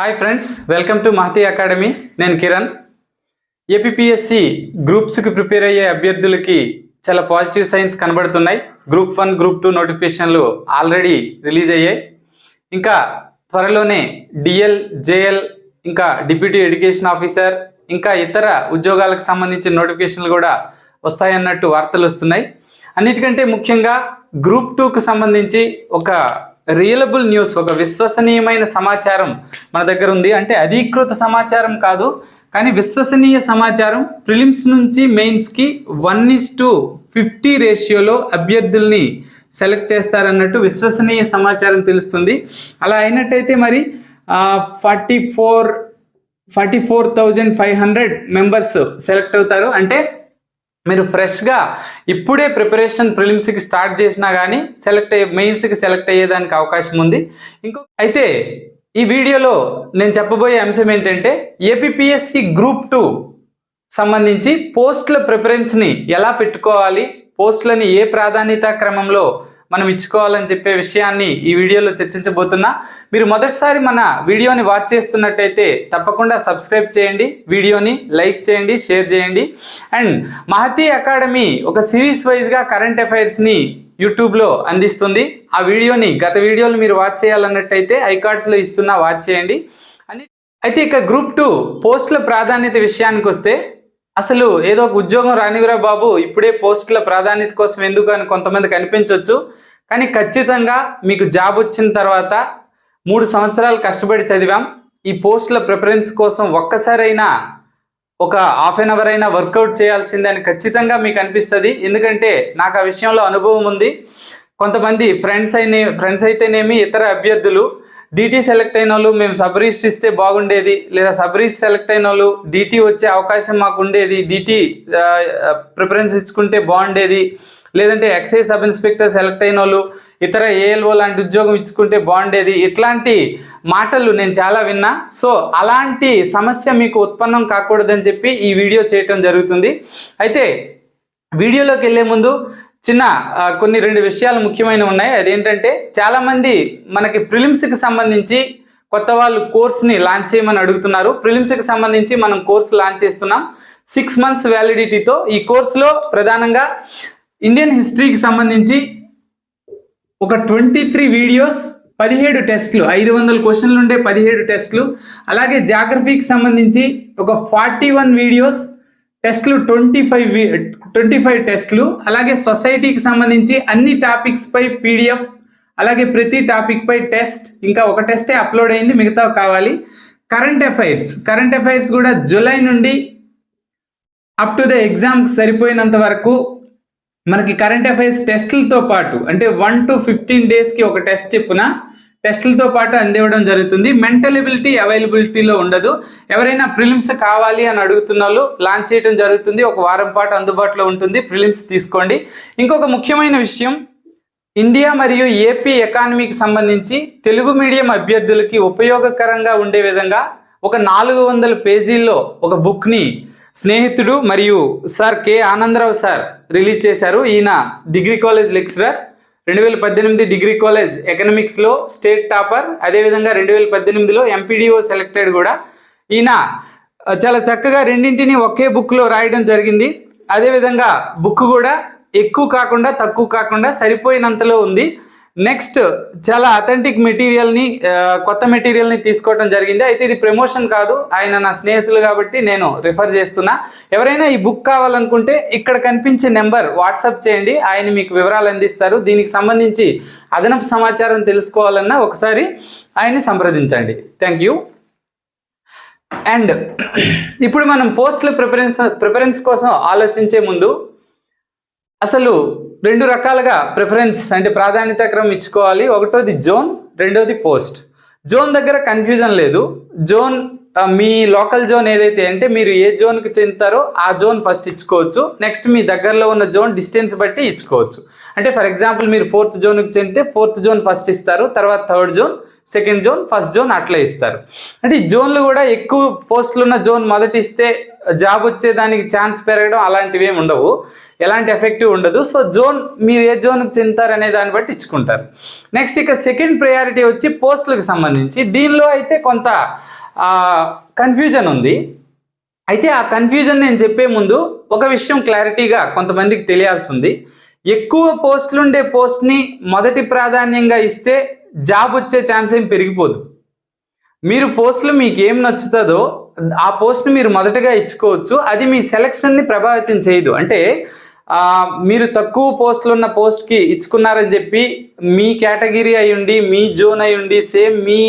Hi friends welcome to Mahathi academy నేను Kiran. APSC గ్రూప్స్కి prepare అయ్యే అభ్యర్థులకి చాలా పాజిటివ్ సైన్స్ కనబడుతున్నాయి. గ్రూప్ వన్ గ్రూప్ టూ నోటిఫికేషన్లు ఆల్రెడీ రిలీజ్ అయ్యాయి. ఇంకా త్వరలోనే డిఎల్ జేఎల్ ఇంకా డిప్యూటీ ఎడ్యుకేషన్ ఆఫీసర్ ఇంకా ఇతర ఉద్యోగాలకు సంబంధించిన నోటిఫికేషన్లు కూడా వస్తాయన్నట్టు వార్తలు వస్తున్నాయి. అన్నిటికంటే ముఖ్యంగా గ్రూప్ టూకు సంబంధించి ఒక రియలబుల్ న్యూస్ ఒక విశ్వసనీయమైన సమాచారం మన దగ్గర ఉంది. అంటే అధీకృత సమాచారం కాదు కానీ విశ్వసనీయ సమాచారం ప్రిలిమ్స్ నుంచి మెయిన్స్కి వన్ ఇస్ టు ఫిఫ్టీ రేషియోలో అభ్యర్థుల్ని సెలెక్ట్ చేస్తారన్నట్టు విశ్వసనీయ సమాచారం తెలుస్తుంది. అలా అయినట్టయితే మరి forty four forty four thousand five hundred members select అవుతారు. అంటే మీరు ఫ్రెష్గా ఇప్పుడే ప్రిపరేషన్ ప్రిలిమ్స్కి స్టార్ట్ చేసినా కానీ సెలెక్ట్ అయ్యే మెయిన్స్కి సెలెక్ట్ అయ్యేదానికి అవకాశం ఉంది. ఇంకో అయితే ఈ వీడియోలో నేను చెప్పబోయే అంశం ఏంటంటే ఏపీఎస్సి గ్రూప్ టూ సంబంధించి పోస్టుల ప్రిఫరెన్స్ని ఎలా పెట్టుకోవాలి పోస్టులని ఏ ప్రాధాన్యత క్రమంలో మనం ఇచ్చుకోవాలని చెప్పే విషయాన్ని ఈ వీడియోలో చర్చించబోతున్నా. మీరు మొదటిసారి మన వీడియోని వాచ్ చేస్తున్నట్టయితే తప్పకుండా సబ్స్క్రైబ్ చేయండి వీడియోని లైక్ చేయండి షేర్ చేయండి. అండ్ మహతి అకాడమీ ఒక సిరీస్ వైజ్గా కరెంట్ అఫైర్స్ని యూట్యూబ్లో అందిస్తుంది. ఆ వీడియోని గత వీడియోలు మీరు వాచ్ చేయాలన్నట్టయితే ఐకార్డ్స్లో ఇస్తున్నా వాచ్ చేయండి. అని అయితే ఇక గ్రూప్ టూ పోస్టుల ప్రాధాన్యత విషయానికి వస్తే అసలు ఏదో ఒక ఉద్యోగం రానివిరా బాబు ఇప్పుడే పోస్టుల ప్రాధాన్యత కోసం ఎందుకు అని కొంతమంది కనిపించవచ్చు కానీ ఖచ్చితంగా మీకు జాబ్ వచ్చిన తర్వాత మూడు సంవత్సరాలు కష్టపడి చదివాం. ఈ పోస్టుల ప్రిఫరెన్స్ కోసం ఒక్కసారైనా ఒక హాఫ్ అన్ అవర్ అయినా వర్కౌట్ చేయాల్సిందని ఖచ్చితంగా మీకు అనిపిస్తుంది. ఎందుకంటే నాకు ఆ విషయంలో అనుభవం ఉంది. కొంతమంది ఫ్రెండ్స్ అయిన ఫ్రెండ్స్ అయితేనేమి ఇతర అభ్యర్థులు డీటీ సెలెక్ట్ అయిన వాళ్ళు మేము సబ్ రిజిస్టర్ ఇస్తే బాగుండేది. లేదా సబ్ రిజిస్టర్ సెలెక్ట్ అయిన వాళ్ళు డిటీ వచ్చే అవకాశం మాకు ఉండేది. డీటీ ప్రిఫరెన్స్ ఇచ్చుకుంటే బాగుండేది. లేదంటే ఎక్సైజ్ సబ్ ఇన్స్పెక్టర్ సెలెక్ట్ అయిన వాళ్ళు ఇతర ఏఎల్ఓ లాంటి ఉద్యోగం ఇచ్చుకుంటే బాగుండేది. ఇట్లాంటి మాటలు నేను చాలా విన్నా. సో అలాంటి సమస్య మీకు ఉత్పన్నం కాకూడదని చెప్పి ఈ వీడియో చేయటం జరుగుతుంది. అయితే వీడియోలోకి వెళ్ళే ముందు చిన్న కొన్ని రెండు విషయాలు ముఖ్యమైన ఉన్నాయి. అదేంటంటే చాలామంది మనకి ప్రిలిమ్స్కి సంబంధించి కొత్త వాళ్ళు కోర్స్ని లాంచ్ చేయమని అడుగుతున్నారు. ప్రిలిమ్స్కి సంబంధించి మనం కోర్స్ లాంచ్ చేస్తున్నాం. సిక్స్ మంత్స్ వ్యాలిడిటీతో ఈ కోర్సులో ప్రధానంగా ఇండియన్ హిస్టరీకి సంబంధించి ఒక ట్వంటీ త్రీ వీడియోస్ పదిహేడు టెస్ట్లు ఐదు వందల క్వశ్చన్లు ఉండే పదిహేడు టెస్ట్లు అలాగే జాగ్రఫీకి సంబంధించి ఒక ఫార్టీ వన్ వీడియోస్ టెస్ట్లు ట్వంటీ ఫైవ్ ట్వంటీ ఫైవ్ టెస్ట్లు అలాగే సొసైటీకి సంబంధించి అన్ని టాపిక్స్ పై పీడిఎఫ్ అలాగే ప్రతి టాపిక్ పై టెస్ట్ ఇంకా ఒక టెస్టే అప్లోడ్ అయింది మిగతా కావాలి. కరెంట్ అఫైర్స్ కరెంట్ అఫైర్స్ కూడా జూలై నుండి అప్ టు ద ఎగ్జామ్కి సరిపోయినంత వరకు మనకి కరెంట్ అఫైర్స్ టెస్టులతో పాటు అంటే వన్ టు ఫిఫ్టీన్ డేస్కి ఒక టెస్ట్ చెప్పున టెస్టులతో పాటు అందివ్వడం జరుగుతుంది. మెంటల్ ఎబిలిటీ అవైలబిలిటీలో ఉండదు. ఎవరైనా ప్రిలిమ్స్ కావాలి అని అడుగుతున్న వాళ్ళు లాంచ్ చేయడం జరుగుతుంది. ఒక వారం పాటు అందుబాటులో ఉంటుంది. ప్రిలిమ్స్ తీసుకోండి. ఇంకొక ముఖ్యమైన విషయం ఇండియా మరియు ఏపీ ఎకానమీకి సంబంధించి తెలుగు మీడియం అభ్యర్థులకి ఉపయోగకరంగా ఉండే విధంగా ఒక నాలుగు వందల పేజీల్లో ఒక బుక్ని స్నేహితుడు మరియు sir K Anandarao sir release చేశారు. ఈయన డిగ్రీ కాలేజ్ లెక్చరర్. రెండు వేల పద్దెనిమిది డిగ్రీ కాలేజ్ ఎకనామిక్స్లో స్టేట్ టాపర్. అదేవిధంగా రెండు వేల పద్దెనిమిదిలో ఎంపీడీఓ సెలెక్టెడ్ కూడా. ఈయన చాలా చక్కగా రెండింటిని ఒకే బుక్లో రాయడం జరిగింది. అదేవిధంగా బుక్ కూడా ఎక్కువ కాకుండా తక్కువ కాకుండా సరిపోయినంతలో ఉంది. నెక్స్ట్ చాలా అథెంటిక్ మెటీరియల్ని కొత్త మెటీరియల్ని తీసుకోవడం జరిగింది. అయితే ఇది ప్రమోషన్ కాదు. ఆయన నా స్నేహితులు కాబట్టి నేను రిఫర్ చేస్తున్నా. ఎవరైనా ఈ బుక్ కావాలనుకుంటే ఇక్కడ కనిపించే నెంబర్ వాట్సాప్ చేయండి. ఆయన మీకు వివరాలు అందిస్తారు. దీనికి సంబంధించి అదనపు సమాచారం తెలుసుకోవాలన్నా ఒకసారి ఆయన్ని సంప్రదించండి. థ్యాంక్ యూ అండ్ ఇప్పుడు మనం పోస్టుల ప్రిఫరెన్స్ ప్రిఫరెన్స్ కోసం ఆలోచించే ముందు అసలు రెండు రకాలుగా ప్రిఫరెన్స్ అంటే ప్రాధాన్యత క్రమం ఇచ్చుకోవాలి. ఒకటోది జోన్ రెండోది పోస్ట్. జోన్ దగ్గర కన్ఫ్యూజన్ లేదు. జోన్ మీ లోకల్ జోన్ ఏదైతే అంటే మీరు ఏ జోన్కి చెందుతారో ఆ జోన్ ఫస్ట్ ఇచ్చుకోవచ్చు. నెక్స్ట్ మీ దగ్గరలో ఉన్న జోన్ డిస్టెన్స్ బట్టి ఇచ్చుకోవచ్చు. అంటే ఫర్ ఎగ్జాంపుల్ మీరు ఫోర్త్ జోన్కి చెందితే ఫోర్త్ జోన్ ఫస్ట్ ఇస్తారు. తర్వాత third zone second zone first zone అట్లా ఇస్తారు. అంటే ఈ జోన్లు కూడా ఎక్కువ పోస్టులు ఉన్న జోన్ మొదటి ఇస్తే జాబ్ వచ్చేదానికి ఛాన్స్ పెరగడం అలాంటివి ఏమి ఉండవు. ఎలాంటి ఎఫెక్టివ్ ఉండదు. సో జోన్ మీరు ఏ జోన్కి చెందుతారు అనే దాన్ని బట్టి ఇచ్చుకుంటారు. నెక్స్ట్ ఇక సెకండ్ ప్రయారిటీ వచ్చి పోస్టులకు సంబంధించి. దీనిలో అయితే కొంత కన్ఫ్యూజన్ ఉంది. అయితే ఆ కన్ఫ్యూజన్ నేను చెప్పే ముందు ఒక విషయం క్లారిటీగా కొంతమందికి తెలియాల్సి ఉంది. ఎక్కువ పోస్టులుండే పోస్ట్ని మొదటి ప్రాధాన్యంగా ఇస్తే జాబ్ వచ్చే ఛాన్స్ ఏం పెరిగిపోదు. మీరు పోస్టులు మీకు ఏం నచ్చుతుందో ఆ పోస్ట్ని మీరు మొదటగా ఇచ్చుకోవచ్చు. అది మీ సెలక్షన్ని ప్రభావితం చేయదు. అంటే మీరు తక్కువ పోస్టులు ఉన్న పోస్ట్కి ఇచ్చుకున్నారని చెప్పి మీ కేటగిరీ అయ్యుండి మీ జోన్ అయ్యుండి సేమ్ మీ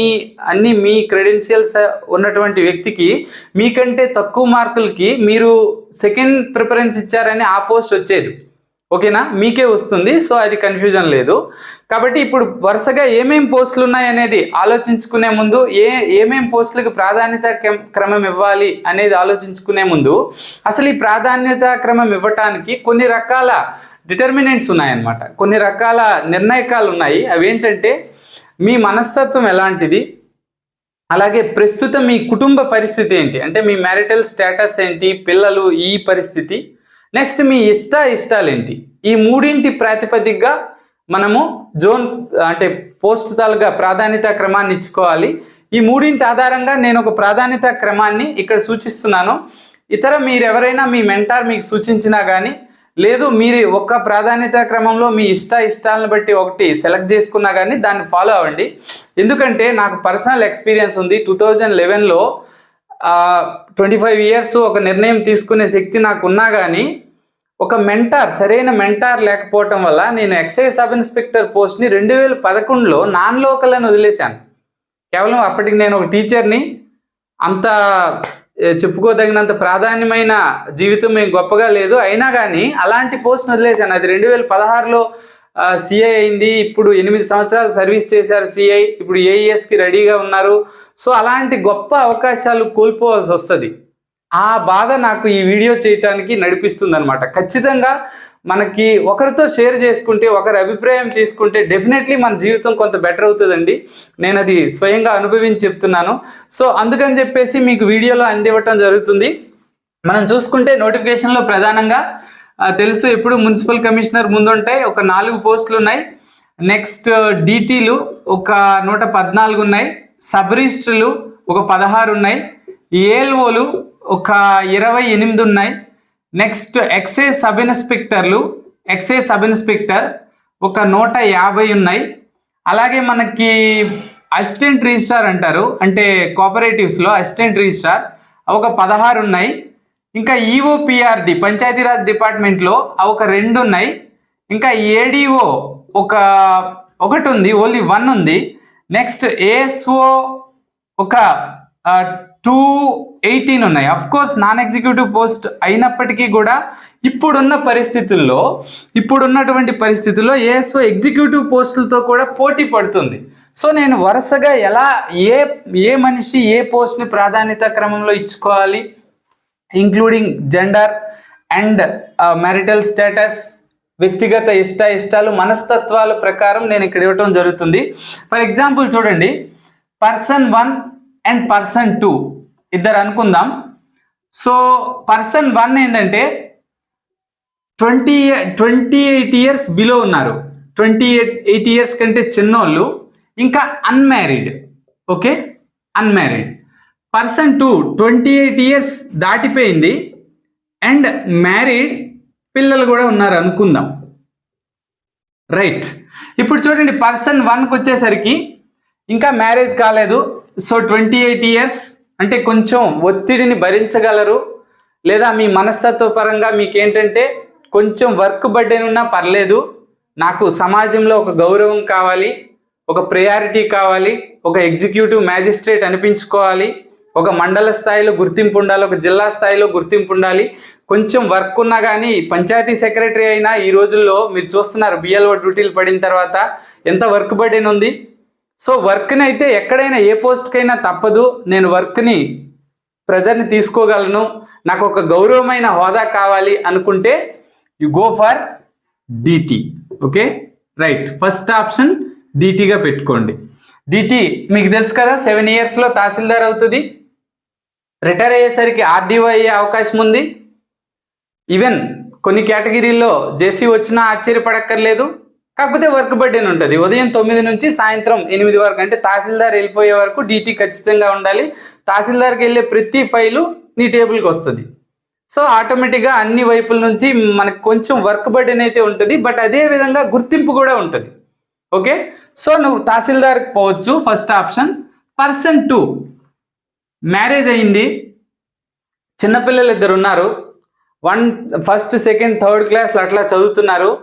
అన్ని మీ క్రెడెన్షియల్స్ ఉన్నటువంటి వ్యక్తికి మీకంటే తక్కువ మార్కులకి మీరు సెకండ్ ప్రిఫరెన్స్ ఇచ్చారని ఆ పోస్ట్ వచ్చేది. ఓకేనా? మీకే వస్తుంది సో అది కన్ఫ్యూజన్ లేదు. కాబట్టి ఇప్పుడు వరుసగా ఏమేం పోస్టులు ఉన్నాయనేది ఆలోచించుకునే ముందు ఏ ఏమేం పోస్టులకు ప్రాధాన్యత క్రమం ఇవ్వాలి అనేది ఆలోచించుకునే ముందు అసలు ఈ ప్రాధాన్యత క్రమం ఇవ్వటానికి కొన్ని రకాల డిటర్మినెంట్స్ ఉన్నాయన్నమాట. కొన్ని రకాల నిర్ణయకాలు ఉన్నాయి. అవి ఏంటంటే మీ మనస్తత్వం ఎలాంటిది? అలాగే ప్రస్తుతం మీ కుటుంబ పరిస్థితి ఏంటి? అంటే మీ మ్యారిటల్ స్టేటస్ ఏంటి? పిల్లలు ఈ పరిస్థితి? నెక్స్ట్ మీ ఇష్ట ఇష్టాలేంటి? ఈ మూడింటి ప్రాతిపదికగా మనము జోన్ అంటే పోస్ట్ తాలుగా ప్రాధాన్యత క్రమాన్ని ఇచ్చుకోవాలి. ఈ మూడింటి ఆధారంగా నేను ఒక ప్రాధాన్యత క్రమాన్ని ఇక్కడ సూచిస్తున్నాను. ఇతర మీరెవరైనా మీ మెంటార్ మీకు సూచించినా కానీ లేదు మీరు ఒక్క ప్రాధాన్యత క్రమంలో మీ ఇష్ట ఇష్టాలను బట్టి ఒకటి సెలెక్ట్ చేసుకున్నా కానీ దాన్ని ఫాలో అవ్వండి. ఎందుకంటే నాకు పర్సనల్ ఎక్స్పీరియన్స్ ఉంది. టూ థౌజండ్ లెవెన్లో ట్వంటీ ఫైవ్ ఇయర్స్ ఒక నిర్ణయం తీసుకునే శక్తి నాకు ఉన్నా కానీ ఒక మెంటార్ సరైన మెంటార్ లేకపోవటం వల్ల నేను ఎక్సైజ్ సబ్ ఇన్స్పెక్టర్ పోస్ట్ని రెండు వేల పదకొండులో నాన్ లోకల్ అని వదిలేశాను. కేవలం అప్పటికి నేను ఒక టీచర్ని అంత చెప్పుకోదగినంత ప్రాధాన్యమైన జీవితం ఏం గొప్పగా లేదు. అయినా కానీ అలాంటి పోస్ట్ని వదిలేశాను. అది రెండు వేల పదహారులో సిఐ అయింది. ఇప్పుడు ఎనిమిది సంవత్సరాలు సర్వీస్ చేశారు సిఐ ఇప్పుడు ఏఈఎస్కి రెడీగా ఉన్నారు. సో అలాంటి గొప్ప అవకాశాలు కోల్పోవాల్సి వస్తుంది. ఆ బాధ నాకు ఈ వీడియో చేయటానికి నడిపిస్తుంది అనమాట ఖచ్చితంగా మనకి ఒకరితో షేర్ చేసుకుంటే ఒకరి అభిప్రాయం తీసుకుంటే డెఫినెట్లీ మన జీవితం కొంత బెటర్ అవుతుందండి. నేను అది స్వయంగా అనుభవించి చెప్తున్నాను. సో అందుకని చెప్పేసి మీకు వీడియోలో అందివ్వటం జరుగుతుంది. మనం చూసుకుంటే నోటిఫికేషన్లో ప్రధానంగా తెలుసు ఎప్పుడు మున్సిపల్ కమిషనర్ ముందుంటాయి. ఒక నాలుగు పోస్టులు ఉన్నాయి నెక్స్ట్ డిటీలు ఒక నూట పద్నాలుగు ఉన్నాయి సబ్ రిజిస్టర్లు ఒక పదహారు ఉన్నాయి ఏఎల్ఓలు ఒక ఇరవై ఎనిమిది ఉన్నాయి నెక్స్ట్ ఎక్సైజ్ సబ్ ఇన్స్పెక్టర్లు ఎక్సైజ్ సబ్ ఇన్స్పెక్టర్ ఒక నూట యాభై ఉన్నాయి. అలాగే మనకి అసిస్టెంట్ రిజిస్ట్రార్ అంటారు. అంటే కోఆపరేటివ్స్లో అసిస్టెంట్ రిజిస్ట్రార్ ఒక పదహారు ఉన్నాయి ఇంకా ఈఓపిఆర్డి పంచాయతీరాజ్ డిపార్ట్మెంట్లో అవి ఒక రెండు ఉన్నాయి ఇంకా ఏడిఓ ఒక ఒకటి ఉంది. ఓన్లీ వన్ ఉంది నెక్స్ట్ ఏఎస్ఓ ఒక టూ ఎయిటీన్ ఉన్నాయి. Of course non executive post అయినప్పటికీ కూడా ఇప్పుడున్న పరిస్థితుల్లో ఇప్పుడున్నటువంటి పరిస్థితుల్లో ఏఎస్ఓ ఎగ్జిక్యూటివ్ పోస్టులతో కూడా పోటీ పడుతుంది. సో నేను వరుసగా ఎలా ఏ ఏ మనిషి ఏ పోస్ట్ని ప్రాధాన్యత క్రమంలో ఇచ్చుకోవాలి? Including gender and marital status వ్యక్తిగత ఇష్ట ఇష్టాలు మనస్తత్వాల ప్రకారం నేను ఇక్కడ ఇవ్వటం జరుగుతుంది. ఫర్ ఎగ్జాంపుల్ చూడండి. Person one and person two ఇద్దరు అనుకుందాం. సో పర్సన్ వన్ ఏంటంటే twenty twenty eight years below ఉన్నారు. ట్వంటీ ఎయిట్ ఎయిట్ ఇయర్స్ కంటే చిన్నోళ్ళు. ఇంకా unmarried okay unmarried person two twenty eight years దాటిపోయింది. అండ్ మ్యారీడ్ పిల్లలు కూడా ఉన్నారు అనుకుందాం. రైట్. ఇప్పుడు చూడండి పర్సన్ వన్కి వచ్చేసరికి ఇంకా మ్యారేజ్ కాలేదు. సో ట్వంటీ ఎయిట్ ఇయర్స్ అంటే కొంచెం ఒత్తిడిని భరించగలరు. లేదా మీ మనస్తత్వపరంగా మీకు మీకేంటంటే కొంచెం వర్క్ బర్డెన్ ఉన్నా పర్లేదు. నాకు సమాజంలో ఒక గౌరవం కావాలి. ఒక ప్రయారిటీ కావాలి. ఒక ఎగ్జిక్యూటివ్ మ్యాజిస్ట్రేట్ అనిపించుకోవాలి. ఒక మండల స్థాయిలో గుర్తింపు ఉండాలి ఒక జిల్లా స్థాయిలో గుర్తింపు ఉండాలి. కొంచెం వర్క్ ఉన్నా కానీ పంచాయతీ సెక్రటరీ అయినా ఈ రోజుల్లో మీరు చూస్తున్నారు బిఎల్ఓ డ్యూటీలు పడిన తర్వాత ఎంత వర్క్ బర్డెన్ ఉంది. సో వర్క్ని అయితే ఎక్కడైనా ఏ పోస్ట్కైనా తప్పదు. నేను వర్క్ని ప్రజర్ని తీసుకోగలను. నాకు ఒక గౌరవమైన హోదా కావాలి అనుకుంటే you go for DT okay? Right. First option డిటీగా పెట్టుకోండి. డిటి మీకు తెలుసు కదా సెవెన్ ఇయర్స్లో తహసీల్దార్ అవుతుంది. రిటైర్ అయ్యేసరికి ఆర్డీఓ అయ్యే అవకాశం ఉంది. ఈవెన్ కొన్ని కేటగిరీల్లో జేసీ వచ్చినా ఆశ్చర్యపడక్కర్లేదు. కాకపోతే వర్క్ బర్డెన్ ఉంటుంది. ఉదయం తొమ్మిది నుంచి సాయంత్రం ఎనిమిది వరకు అంటే తహసీల్దార్ వెళ్ళిపోయే వరకు డీటీ ఖచ్చితంగా ఉండాలి. తహసీల్దార్కి వెళ్ళే ప్రతి ఫైలు నీ టేబుల్కి వస్తుంది. సో ఆటోమేటిక్గా అన్ని వైపుల నుంచి మనకు కొంచెం వర్క్ బర్డెన్ అయితే ఉంటుంది. బట్ అదే విధంగా గుర్తింపు కూడా ఉంటుంది. ఓకే? సో నువ్వు తహసీల్దార్కి పోవచ్చు. First option. Person two. Marriage అయింది. చిన్నపిల్లలు ఇద్దరు ఉన్నారు. వన్ ఫస్ట్ సెకండ్ థర్డ్ క్లాస్లో అట్లా చదువుతున్నారు.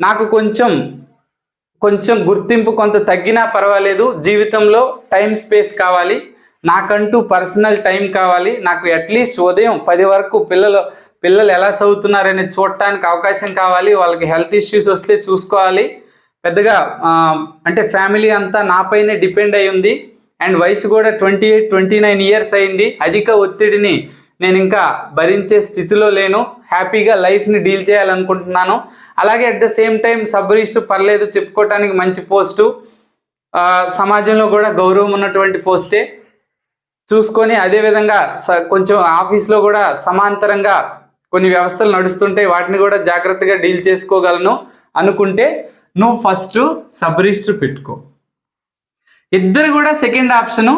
నాకు కొంచెం కొంచెం గుర్తింపు కొంత తగ్గినా పర్వాలేదు. జీవితంలో టైం స్పేస్ కావాలి. నాకంటూ పర్సనల్ టైం కావాలి. నాకు అట్లీస్ట్ ఉదయం పది వరకు పిల్లలు పిల్లలు ఎలా చదువుతున్నారని చూడటానికి అవకాశం కావాలి. వాళ్ళకి హెల్త్ ఇష్యూస్ వస్తే చూసుకోవాలి. పెద్దగా అంటే ఫ్యామిలీ అంతా నాపైనే డిపెండ్ అయి ఉంది. అండ్ వయసు కూడా twenty eight twenty nine years అయింది. అధిక ఒత్తిడిని నేను ఇంకా భరించే స్థితిలో లేను. హ్యాపీగా లైఫ్ని డీల్ చేయాలనుకుంటున్నాను. అలాగే అట్ ద సేమ్ టైం సబ్ పర్లేదు చెప్పుకోవటానికి మంచి పోస్టు. సమాజంలో కూడా గౌరవం ఉన్నటువంటి పోస్టే. చూసుకొని అదేవిధంగా స- కొంచెం ఆఫీస్లో కూడా సమాంతరంగా కొన్ని వ్యవస్థలు నడుస్తుంటాయి వాటిని కూడా జాగ్రత్తగా డీల్ చేసుకోగలను అనుకుంటే నువ్వు ఫస్ట్ సబ్ రిజిస్టర్ పెట్టుకో. ఇద్దరు కూడా సెకండ్ ఆప్షను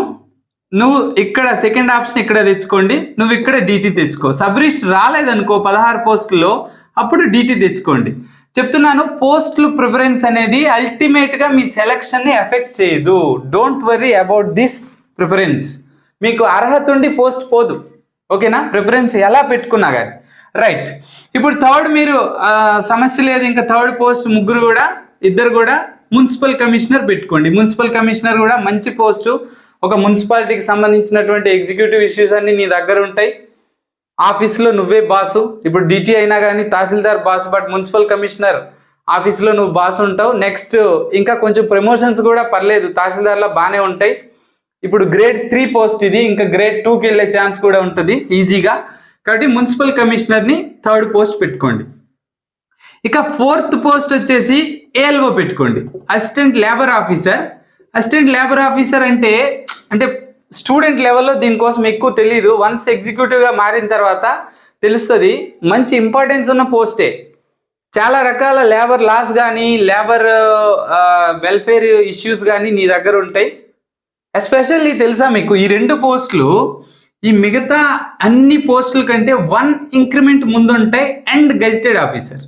నువ్వు ఇక్కడ సెకండ్ ఆప్షన్ ఇక్కడ తెచ్చుకోండి నువ్వు ఇక్కడ డీటీ తెచ్చుకో. సబ్రిస్ట్ రాలేదనుకో పదహారు పోస్టుల్లో అప్పుడు డీటీ తెచ్చుకోండి. చెప్తున్నాను పోస్టులు ప్రిఫరెన్స్ అనేది అల్టిమేట్గా మీ సెలక్షన్ని ఎఫెక్ట్ చేయదు. Don't worry about this preference మీకు అర్హత ఉండి పోస్ట్ పోదు. ఓకేనా? ప్రిఫరెన్స్ ఎలా పెట్టుకున్నా కానీ రైట్ ఇప్పుడు థర్డ్ మీరు సమస్య లేదు ఇంకా థర్డ్ పోస్ట్ ముగ్గురు కూడా ఇద్దరు కూడా మున్సిపల్ కమిషనర్ పెట్టుకోండి. మున్సిపల్ కమిషనర్ కూడా మంచి పోస్టు. ఒక మున్సిపాలిటీకి సంబంధించినటువంటి ఎగ్జిక్యూటివ్ ఇష్యూస్ అన్ని నీ దగ్గర ఉంటాయి. ఆఫీస్లో నువ్వే బాసు. ఇప్పుడు డిటి అయినా కానీ tahsildar boss but municipal commissioner ఆఫీస్లో నువ్వు బాస్ ఉంటావు. నెక్స్ట్ ఇంకా కొంచెం ప్రమోషన్స్ కూడా పర్లేదు. తహసీల్దార్లో బాగానే ఉంటాయి. ఇప్పుడు గ్రేడ్ త్రీ పోస్ట్ ఇది. ఇంకా గ్రేడ్ టూకి వెళ్ళే ఛాన్స్ కూడా ఉంటుంది. ఈజీగా. కాబట్టి మున్సిపల్ కమిషనర్ని థర్డ్ పోస్ట్ పెట్టుకోండి. ఇక ఫోర్త్ పోస్ట్ వచ్చేసి ఏఎల్ఓ పెట్టుకోండి. Assistant labour officer assistant labour officer అంటే అంటే స్టూడెంట్ లెవెల్లో దీనికోసం ఎక్కువ తెలియదు వన్స్ ఎగ్జిక్యూటివ్గా మారిన తర్వాత తెలుస్తుంది. మంచి ఇంపార్టెన్స్ ఉన్న పోస్టే చాలా రకాల లేబర్ లాస్ కానీ లేబర్ వెల్ఫేర్ ఇష్యూస్ కానీ నీ దగ్గర ఉంటాయి. ఎస్పెషల్లీ తెలుసా మీకు? ఈ రెండు పోస్టులు ఈ మిగతా అన్ని పోస్టుల కంటే వన్ ఇంక్రిమెంట్ ముందుంటాయి అండ్ గజిటెడ్ ఆఫీసర్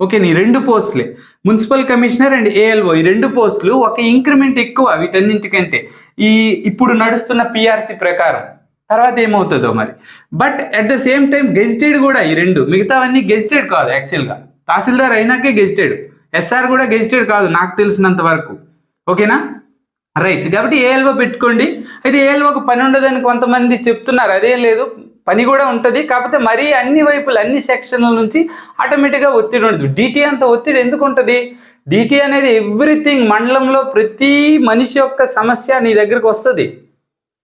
ఓకే నీ రెండు పోస్టులే మున్సిపల్ కమిషనర్ అండ్ ఏఎల్ఓ ఈ రెండు పోస్టులు ఒక ఇంక్రిమెంట్ ఎక్కువ వీటన్నింటికంటే. ఈ ఇప్పుడు నడుస్తున్న పిఆర్సి ప్రకారం. తర్వాత ఏమవుతుందో మరి. But at the same time gazetted కూడా ఈ రెండు. మిగతావన్నీ గెజిటెడ్ కాదు యాక్చువల్గా తహసీల్దార్ అయినాకే గెజిటెడ్ ఎస్ఆర్ కూడా గెజిటెడ్ కాదు నాకు తెలిసినంత వరకు. ఓకేనా? రైట్ కాబట్టి ఏఎల్ఓ పెట్టుకోండి. అయితే ఏఎల్ఓకి పని ఉండదని కొంతమంది చెప్తున్నారు. అదేం లేదు. పని కూడా ఉంటుంది. కాకపోతే మరీ అన్ని వైపులు అన్ని సెక్షన్ల నుంచి ఆటోమేటిక్గా ఒత్తిడి ఉండదు. డిటి అంత ఒత్తిడి ఎందుకు ఉంటుంది? డిటి అనేది ఎవ్రీథింగ్ మండలంలో ప్రతి మనిషి యొక్క సమస్య నీ దగ్గరకు వస్తుంది.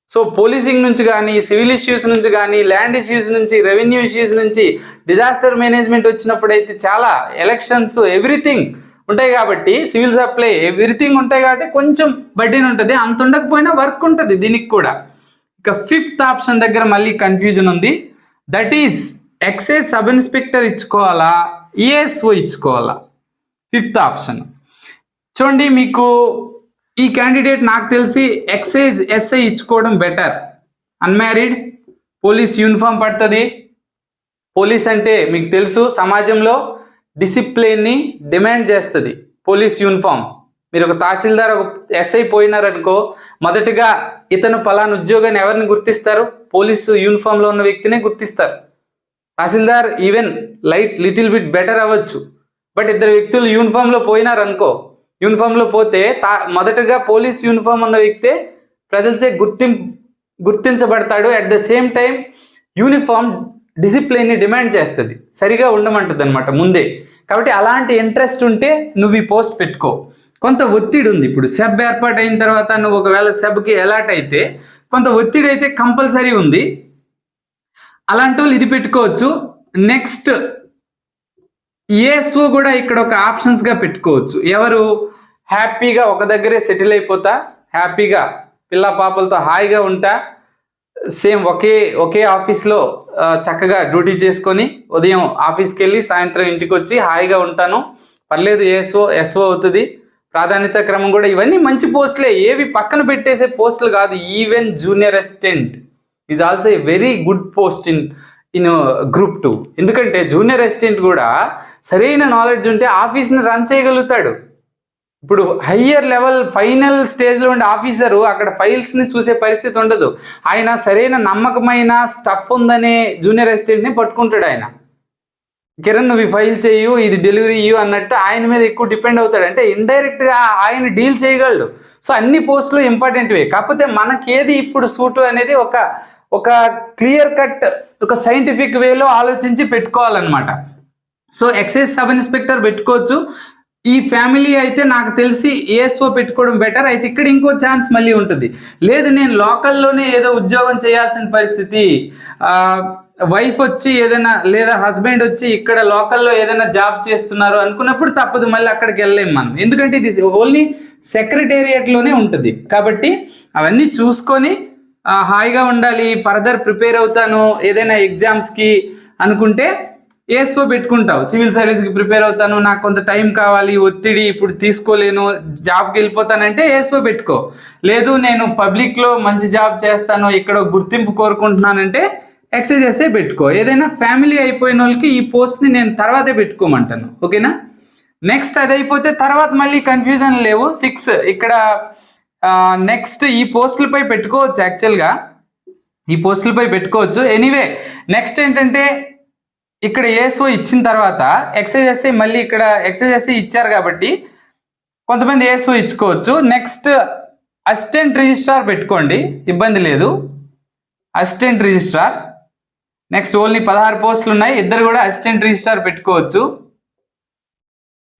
సో పోలీసింగ్ నుంచి కానీ సివిల్ ఇష్యూస్ నుంచి కానీ ల్యాండ్ ఇష్యూస్ నుంచి రెవెన్యూ ఇష్యూస్ నుంచి డిజాస్టర్ మేనేజ్మెంట్ వచ్చినప్పుడైతే చాలా ఎలక్షన్స్ ఎవ్రీథింగ్ ఉంటాయి కాబట్టి సివిల్ సప్లై ఎవ్రీథింగ్ ఉంటాయి కాబట్టి కొంచెం బడ్డీని ఉంటుంది. అంత ఉండకపోయినా వర్క్ ఉంటుంది దీనికి కూడా. ఇక ఫిఫ్త్ ఆప్షన్ దగ్గర మళ్ళీ కన్ఫ్యూజన్ ఉంది. That is excise sub inspector ఇచ్చుకోవాలా? ESO ఇచ్చుకోవాలా? ఫిఫ్త్ ఆప్షన్ చూడండి మీకు ఈ క్యాండిడేట్ నాకు తెలిసి ఎక్సైజ్ ఎస్ఐ ఇచ్చుకోవడం బెటర్ అన్మ్యారీడ్ పోలీస్ యూనిఫామ్ పడుతుంది. పోలీస్ అంటే మీకు తెలుసు సమాజంలో డిసిప్లిన్ని డిమాండ్ చేస్తుంది. పోలీస్ యూనిఫామ్ మీరు ఒక తహసీల్దార్ ఒక ఎస్ఐ పోయినారనుకో మొదటగా ఇతను పలానా ఉద్యోగాన్ని ఎవరిని గుర్తిస్తారు? పోలీసు యూనిఫామ్లో ఉన్న వ్యక్తినే గుర్తిస్తారు. తహసీల్దార్ even light little bit better అవ్వచ్చు. బట్ ఇద్దరు వ్యక్తులు యూనిఫామ్లో పోయినారనుకో యూనిఫామ్లో పోతే తా మొదటగా పోలీస్ యూనిఫామ్ ఉన్న వ్యక్తే ప్రజలచే గుర్తిం గుర్తించబడతాడు. At the same time uniform డిసిప్లిన్ని demand చేస్తుంది. సరిగా ఉండమంటుంది అనమాట ముందే. కాబట్టి అలాంటి ఇంట్రెస్ట్ ఉంటే నువ్వు ఈ పోస్ట్ పెట్టుకో. కొంత ఒత్తిడి ఉంది. ఇప్పుడు సెబ్ ఏర్పాటు అయిన తర్వాత నువ్వు ఒకవేళ సెబ్కి ఎలాట్ అయితే కొంత ఒత్తిడి అయితే కంపల్సరీ ఉంది. అలాంటి వాళ్ళు ఇది పెట్టుకోవచ్చు. నెక్స్ట్ ఏఎస్ఓ కూడా ఇక్కడ ఒక ఆప్షన్స్గా పెట్టుకోవచ్చు. ఎవరు? హ్యాపీగా ఒక దగ్గరే సెటిల్ అయిపోతా హ్యాపీగా పిల్ల పాపలతో హాయిగా ఉంటా సేమ్ ఒకే ఒకే ఆఫీస్లో చక్కగా డ్యూటీ చేసుకొని ఉదయం ఆఫీస్కి వెళ్ళి సాయంత్రం ఇంటికి వచ్చి హాయిగా ఉంటాను. పర్లేదు ఏఎస్ఓ ఎస్ఓ అవుతుంది. ప్రాధాన్యత క్రమం కూడా ఇవన్నీ మంచి పోస్టులే. ఏవి పక్కన పెట్టేసే పోస్టులు కాదు. Even junior assistant is also a very good post in in group two ఎందుకంటే జూనియర్ అసిస్టెంట్ కూడా సరైన నాలెడ్జ్ ఉంటే ఆఫీస్ని రన్ చేయగలుగుతాడు. ఇప్పుడు హయ్యర్ లెవెల్ ఫైనల్ స్టేజ్లో ఉండే ఆఫీసరు అక్కడ ఫైల్స్ని చూసే పరిస్థితి ఉండదు. ఆయన సరైన నమ్మకమైన స్టఫ్ ఉందనే జూనియర్ అసిస్టెంట్ని పట్టుకుంటాడు ఆయన. కిరణ్ నువ్వు ఫైల్ చేయు ఇది డెలివరీ ఇయ్యు అన్నట్టు ఆయన మీద ఎక్కువ డిపెండ్ అవుతాడు. అంటే ఇండైరెక్ట్గా ఆయన డీల్ చేయగలడు. సో అన్ని పోస్టులు ఇంపార్టెంట్వే కాకపోతే మనకేది ఇప్పుడు సూటు అనేది ఒక ఒక క్లియర్ కట్ ఒక సైంటిఫిక్ వేలో ఆలోచించి పెట్టుకోవాలన్నమాట. సో ఎక్సైజ్ సబ్ ఇన్స్పెక్టర్ పెట్టుకోవచ్చు. ఈ ఫ్యామిలీ అయితే నాకు తెలిసి ఏఎస్ఓ పెట్టుకోవడం బెటర్ అయితే ఇక్కడ ఇంకో ఛాన్స్ మళ్ళీ ఉంటుంది. లేదు నేను లోకల్లోనే ఏదో ఉద్యోగం చేయాల్సిన పరిస్థితి వైఫ్ వచ్చి ఏదైనా లేదా హస్బెండ్ వచ్చి ఇక్కడ లోకల్లో ఏదైనా జాబ్ చేస్తున్నారు అనుకున్నప్పుడు తప్పదు మళ్ళీ అక్కడికి వెళ్ళలేము మనం. ఎందుకంటే ఇది ఓన్లీ సెక్రటేరియట్లోనే ఉంటుంది. కాబట్టి అవన్నీ చూసుకొని హాయిగా ఉండాలి ఫర్దర్ ప్రిపేర్ అవుతాను ఏదైనా ఎగ్జామ్స్కి అనుకుంటే ఏస్ఓ పెట్టుకుంటావు. సివిల్ సర్వీస్కి ప్రిపేర్ అవుతాను నాకు కొంత టైం కావాలి ఒత్తిడి ఇప్పుడు తీసుకోలేను జాబ్కి వెళ్ళిపోతానంటే ఏఎస్ఓ పెట్టుకో. లేదు నేను పబ్లిక్లో మంచి జాబ్ చేస్తాను ఇక్కడ గుర్తింపు కోరుకుంటున్నానంటే ఎక్సైజెసే పెట్టుకో. ఏదైనా ఫ్యామిలీ అయిపోయిన వాళ్ళకి ఈ పోస్ట్ని నేను తర్వాతే పెట్టుకోమంటాను. ఓకేనా? నెక్స్ట్ అది అయిపోతే తర్వాత మళ్ళీ కన్ఫ్యూజన్ లేవు. సిక్స్ ఇక్కడ నెక్స్ట్ ఈ పోస్టులపై పెట్టుకోవచ్చు యాక్చువల్గా ఈ పోస్టులపై పెట్టుకోవచ్చు. ఎనీవే నెక్స్ట్ ఏంటంటే ఇక్కడ ఏసో ఇచ్చిన తర్వాత ఎక్సైజెస్ఐ మళ్ళీ ఇక్కడ ఎక్సైజెస్ఐ ఇచ్చారు కాబట్టి కొంతమంది ఏసో ఇచ్చుకోవచ్చు. నెక్స్ట్ అసిస్టెంట్ రిజిస్ట్రార్ పెట్టుకోండి. ఇబ్బంది లేదు. Assistant registrar. నెక్స్ట్ ఓన్లీ పదహారు పోస్టులు ఉన్నాయి. ఇద్దరు కూడా అసిస్టెంట్ రిజిస్టార్ పెట్టుకోవచ్చు.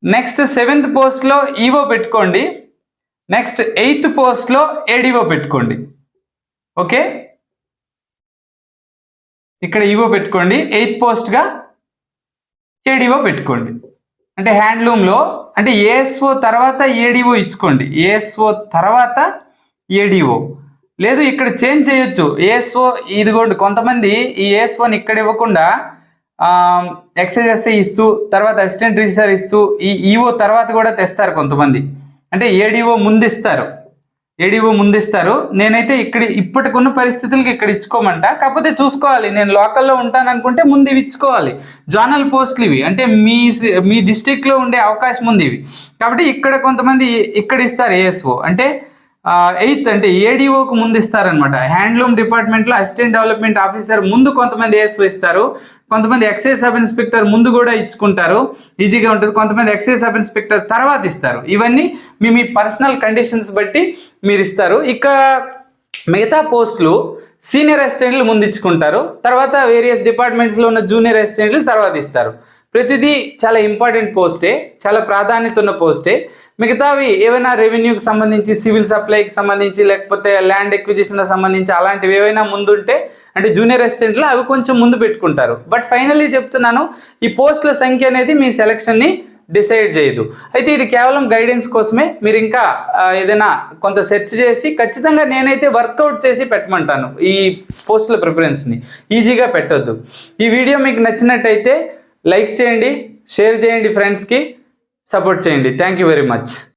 నెక్స్ట్ సెవెంత్ పోస్ట్లో ఈవో పెట్టుకోండి. నెక్స్ట్ ఎయిత్ పోస్ట్లో ఏడీఓ పెట్టుకోండి. ఓకే ఇక్కడ ఈవో పెట్టుకోండి. ఎయిత్ పోస్ట్గా ఏడీఓ పెట్టుకోండి. అంటే హ్యాండ్లూమ్లో అంటే ఏఎస్ఓ తర్వాత ఏడీఓ ఇచ్చుకోండి. ఏఎస్ఓ తర్వాత ఏడీఓ లేదు ఇక్కడ చేంజ్ చేయొచ్చు. ఏఎస్ఓ ఇదిగోండి కొంతమంది ఈ ఏఎస్ఓని ఇక్కడ ఇవ్వకుండా ఎక్సైజెస్ఐ ఇస్తూ తర్వాత అసిస్టెంట్ రిజిస్టర్ ఇస్తూ ఈ ఈఓ తర్వాత కూడా తెస్తారు కొంతమంది. అంటే ఏడీఓ ముందిస్తారు. ఏడీఓ ముందిస్తారు. నేనైతే ఇక్కడ ఇప్పటికున్న పరిస్థితులకి ఇక్కడ ఇచ్చుకోమంట. కాకపోతే చూసుకోవాలి నేను లోకల్లో ఉంటాను అనుకుంటే ముందు ఇవి ఇచ్చుకోవాలి. జోనల్ పోస్టులు ఇవి. అంటే మీ మీ డిస్టిక్లో ఉండే అవకాశం ఉంది ఇవి. కాబట్టి ఇక్కడ కొంతమంది ఇక్కడ ఇస్తారు ఏఎస్ఓ. అంటే ఎయిత్ అంటే ఏడిఓకు ముందు ఇస్తారనమాట హ్యాండ్లూమ్ డిపార్ట్మెంట్లో అసిస్టెంట్ డెవలప్మెంట్ ఆఫీసర్ ముందు కొంతమంది ఏఎస్ఓ ఇస్తారు. కొంతమంది ఎక్సైజ్ సబ్ ఇన్స్పెక్టర్ ముందు కూడా ఇచ్చుకుంటారు. ఈజీగా ఉంటుంది. కొంతమంది ఎక్సైజ్ సబ్ ఇన్స్పెక్టర్ తర్వాత ఇస్తారు. ఇవన్నీ మీ మీ పర్సనల్ కండిషన్స్ బట్టి మీరు ఇస్తారు. ఇక మిగతా పోస్టులు సీనియర్ అసిస్టెంట్లు ముందు ఇచ్చుకుంటారు. తర్వాత వేరియస్ డిపార్ట్మెంట్స్లో ఉన్న జూనియర్ అసిస్టెంట్లు తర్వాత ఇస్తారు. ప్రతిదీ చాలా ఇంపార్టెంట్ పోస్టే చాలా ప్రాధాన్యత ఉన్న పోస్టే. మిగతావి ఏవైనా రెవెన్యూకి సంబంధించి సివిల్ సప్లైకి సంబంధించి లేకపోతే ల్యాండ్ ఎక్విజిషన్కి సంబంధించి అలాంటివి ఏవైనా ముందుంటే అంటే జూనియర్ అసిస్టెంట్లో అవి కొంచెం ముందు పెట్టుకుంటారు. బట్ ఫైనల్లీ చెప్తున్నాను ఈ పోస్టుల సంఖ్య అనేది మీ సెలక్షన్ని డిసైడ్ చేయదు. అయితే ఇది కేవలం గైడెన్స్ కోసమే మీరు ఇంకా ఏదైనా కొంత సెర్చ్ చేసి ఖచ్చితంగా నేనైతే వర్కౌట్ చేసి పెట్టమంటాను ఈ పోస్టుల ప్రిఫరెన్స్ని. ఈజీగా పెట్టొద్దు. ఈ వీడియో మీకు నచ్చినట్టయితే లైక్ చేయండి షేర్ చేయండి ఫ్రెండ్స్కి సపోర్ట్ చేయండి. Thank you very much